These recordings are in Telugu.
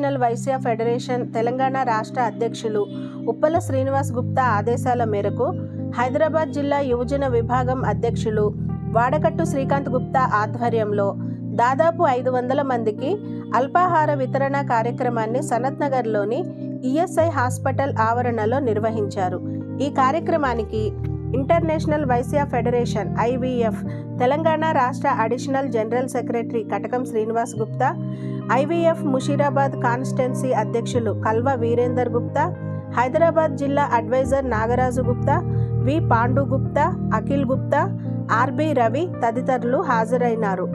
వైశ్య ఫెడరేషన్ తెలంగాణ రాష్ట్ర అధ్యక్షులు ఉప్పల శ్రీనివాస్ గుప్తా ఆదేశాల మేరకు హైదరాబాద్ జిల్లా యువజన విభాగం అధ్యక్షులు వాడకట్టు శ్రీకాంత్ గుప్తా ఆధ్వర్యంలో దాదాపు ఐదు వందల మందికి అల్పాహార వితరణ కార్యక్రమాన్ని సనత్నగర్లోని ఈఎస్ఐ హాస్పిటల్ ఆవరణలో నిర్వహించారు. ఈ కార్యక్రమానికి international Vaishya federation IVF Telangana రాష్ట్ర additional general secretary Katakam Srinivas Gupta IVF Musheerabad constituency అధ్యక్షులు కల్వ వీరేందర్ గుప్తా హైదరాబాద్ జిల్లా advisor Nagaraju Gupta V Pandu Gupta Akhil Gupta RB Ravi తదితరులు హాజరైనారు.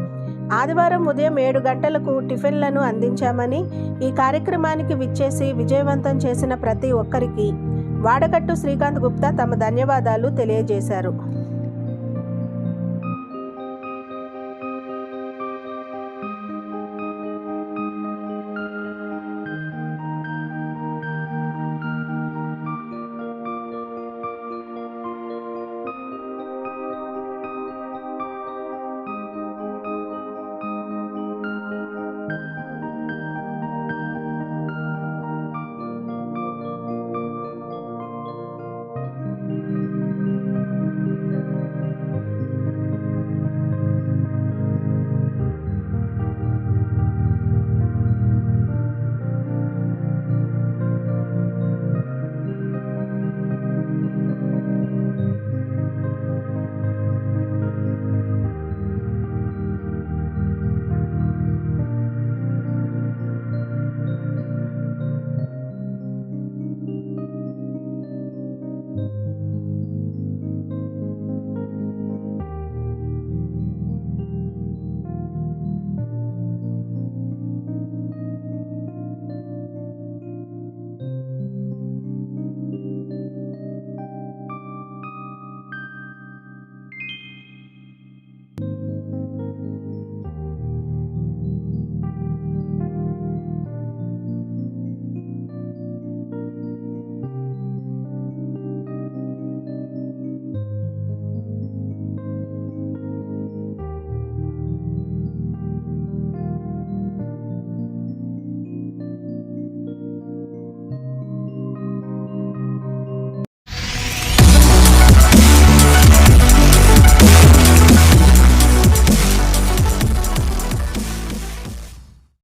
ఆదివారం ఉదయం ఏడు గంటలకు టిఫిన్లను అందించామని ఈ కార్యక్రమానికి విచ్చేసి విజయవంతం చేసిన ప్రతి ఒక్కరికి. వాడకట్టు శ్రీకాంత్ గుప్తా తమ ధన్యవాదాలు తెలియజేశారు.